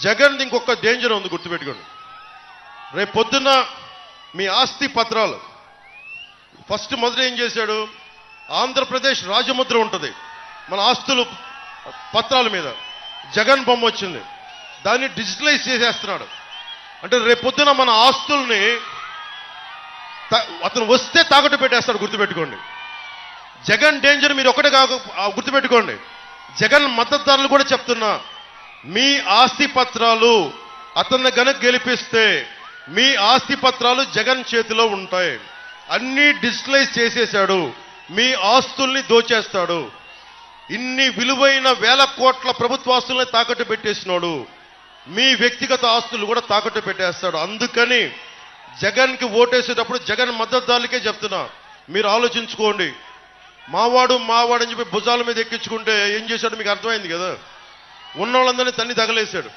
జగన్ ఇంకొక డేంజర్ ఉంది గుర్తుపెట్టుకోండి. రేపు పొద్దున్న మీ ఆస్తి పత్రాలు. ఫస్ట్ మొదట ఏం చేశాడు? ఆంధ్రప్రదేశ్ రాజముద్ర ఉంటుంది. మన ఆస్తులు పత్రాల మీద. జగన్ బొమ్మ వచ్చింది. దాన్ని డిజిటలైజ్ చేసేస్తున్నాడు. అంటే రేపు పొద్దున మన ఆస్తుల్ని త- అతను వస్తే తాకట్టు పెట్టేస్తాడు గుర్తుపెట్టుకోండి. జగన్ డేంజర్ మీరు ఒకటే కాక గుర్తుపెట్టుకోండి. జగన్ మద్దతుదారులు కూడా చెప్తున్నా మీ ఆస్తి పత్రాలు అతన్ని గనక గెలిపిస్తే మీ ఆస్తి పత్రాలు జగన్ చేతిలో ఉంటాయి. అన్నీ డిజిటలైజ్ చేసేశాడు. మీ ఆస్తుల్ని దోచేస్తాడు. ఇన్ని విలువైన వేల కోట్ల ప్రభుత్వాస్తుల్ని తాకట్టు పెట్టేసినాడు మీ వ్యక్తిగత ఆస్తులు కూడా తాకట్టు పెట్టేస్తాడు. అందుకని జగన్కి ఓటేసేటప్పుడు జగన్ మద్దతుదారులకే చెప్తున్నా మీరు ఆలోచించుకోండి. మావాడు మావాడు అని చెప్పి భుజాల మీద ఎక్కించుకుంటే ఏం చేశాడు మీకు అర్థమైంది కదా? ఉన్న వాళ్ళందరినీ తన్ని తగలేశాడు.